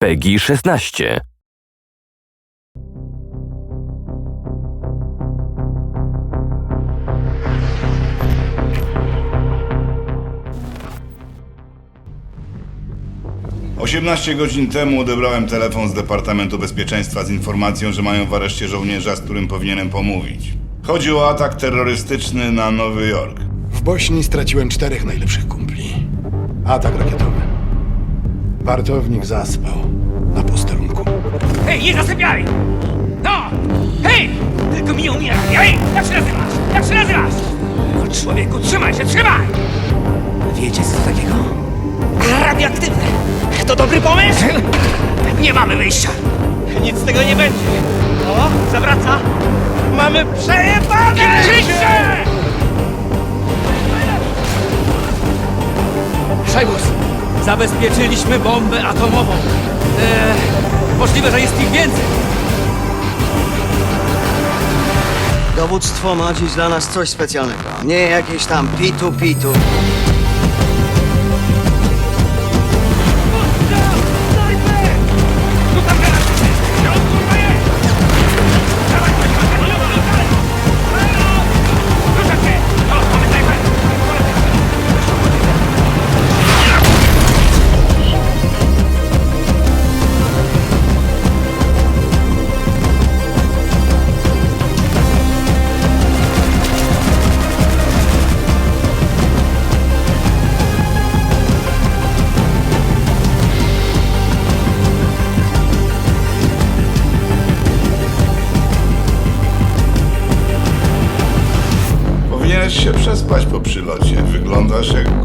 PEGI 16. Osiemnaście godzin temu odebrałem telefon z Departamentu Bezpieczeństwa z informacją, że mają w areszcie żołnierza, z którym powinienem pomówić. Chodzi o atak terrorystyczny na Nowy Jork. W Bośni straciłem czterech najlepszych kumpli. Atak rakietowy. Wartownik zaspał na posterunku. Hej, nie zasypiaj! No! Hej! Tylko mi nie! Hej! Jak się nazywasz? Jak się nazywasz? No człowieku, trzymaj się, trzymaj! Wiecie co takiego? Radioaktywne! To dobry pomysł? Nie mamy wyjścia! Nic z tego nie będzie! O, zawraca! Mamy przejebane! Krzyście! Szajbus, zabezpieczyliśmy bombę atomową. Eee, możliwe, że jest ich więcej. Dowództwo ma dziś dla nas coś specjalnego. Nie jakieś tam pitu-pitu. Tu Powinieneś się przespać po przylocie. Wyglądasz jak.